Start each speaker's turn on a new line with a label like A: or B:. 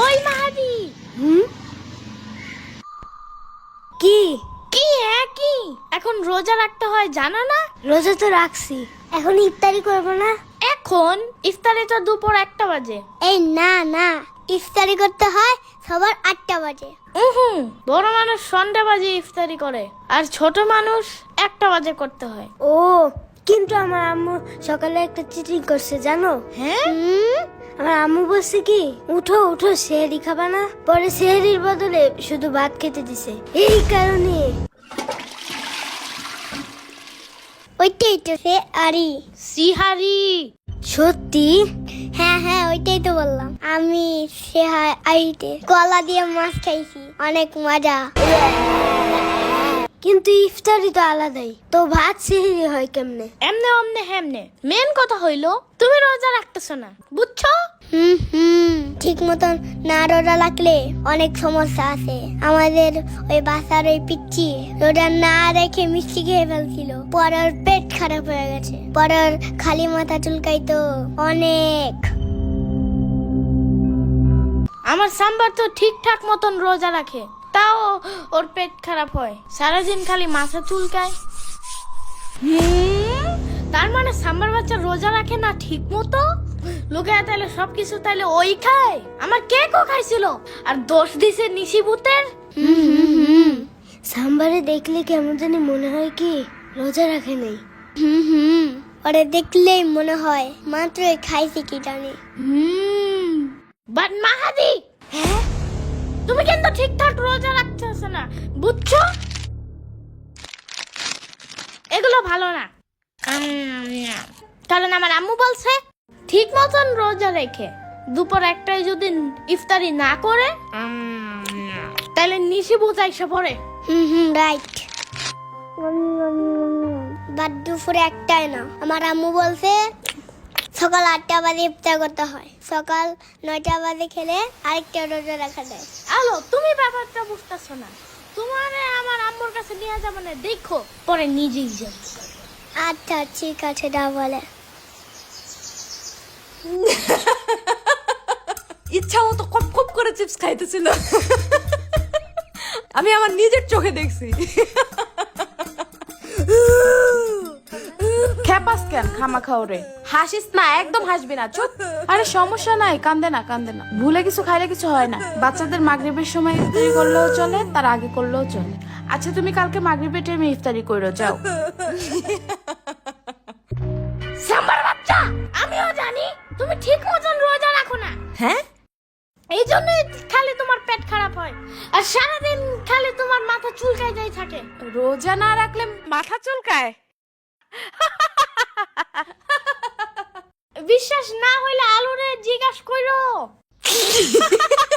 A: ওই মাহাদি।
B: হুম? কি?
A: কি হ্যাঁ কি? এখন রোজা রাখতে হয় জানো না?
B: রোজা তো রাখছি। এখন ইফতারি করব না?
A: এখন? ইফতারি তো দুপুর একটা বাজে।
B: এই না না। ইফতারি করতে হয় সবার আটটা বাজে।
A: হুম বড় মানুষ সন্ধ্যা বাজে ইফতারি করে আর ছোট মানুষ একটা বাজে করতে হয়।
B: ও কিন্তু আমার আম্মু সকালে একটা চিটিং করছে জানো?
A: হ্যাঁ?
B: আমার আম্মু বলছে কি উঠো উঠো সেহরি খাবা না। পরে সেহরির বদলে শুধু ভাত খেতে দিছে। এই কারণে। ওইটাই তো সে আরি
A: সিহারি।
B: সত্যি? হ্যাঁ হ্যাঁ ওইটাই তো বললাম। আমি সে আইতে কলা দিয়ে মাছ খাইছি। অনেক মজা। কিন্তু ইফতারি তো আলাদাই। তো ভাত সেহরি হয় কেমনে?
A: এমনে অমনে হেমনে। মেন কথা হইল তুমি রোজা রাখতেছো না বুঝছ?
B: হুম হুম ঠিক মতন না রোজা লাগলে অনেক সমস্যা আছে। আমাদের ওই বাসার ওই পিচ্ছি রোজা না রেখে মিষ্টি খেয়ে ফেলছিল। পরে ওর পেট খারাপ হয়ে গেছে। পরে ওর খালি মাথা চুলকাইতো অনেক।
A: আমার সাম্বার তো ঠিকঠাক মতন রোজা রাখে, তাও ওর পেট খারাপ হয়। সারাদিন খালি মাথা চুলকায়। তার মানে সাম্বার বাচ্চা রোজা রাখে না ঠিক মতো লোকে তাহলে সবকিছু তাহলে ওই খায়? আমার কেকও খাইছিল? আর দোষ দিছে
B: হুম হুম সাম্বারে দেখলে কেমন জানি মনে হয় কি রোজা রাখে নেই। হুম হুম। ওরে দেখলেই মনে হয় মাত্রই খাইছি কি জানি।
A: হুম। বাট মাহাদি হ্যাঁ? তুমি কিন্তু ঠিকঠাক রোজা রাখতেছ না বুঝছ? এগুলো ভালো না। কারণ আমার আম্মু বলছে ঠিক মতন রোজা রেখে দুপুর একটাই যদি ইফতারি না করে তাহলে নিশি বোঝা এসে পড়ে।
B: হুম হুম রাইট বাট দুপুরে একটাই না। আমার আম্মু বলছে সকাল আটটা বাজে ইফতার করতে হয়। সকাল নয়টা বাজে খেলে আরেকটা রোজা রাখা যায়।
A: আলো তুমি ব্যাপারটা বুঝতেছো না। তোমার আমার আম্মুর কাছে নিয়ে যাবে না দেখো পরে নিজেই যাবে
B: আচ্ছা ঠিক আছে দা বলে
C: ইচ্ছা মতো কপ কপ করে চিপস খাইতেছিল। আমি আমার নিজের চোখে দেখছি। খেপাস কেন খামা খাওরে হাসিস না একদম হাসবি না চুপ। আরে সমস্যা নাই কান্দে না কান্দে না। ভুলে কিছু খাইলে কিছু হয় না। বাচ্চাদের মাগরিবের সময় ইফতারি করলেও চলে তার আগে করলেও চলে। আচ্ছা তুমি কালকে মাগরিবের টাইমে ইফতারি করো যাও।
A: এই জন্যই খালি তোমার পেট খারাপ হয়। আর সারাদিন খালি তোমার মাথা চুলকাই যাই থাকে।
C: রোজা না রাখলে মাথা চুলকায়?
A: বিশ্বাস না হইলে আলুরে জিজ্ঞাস করো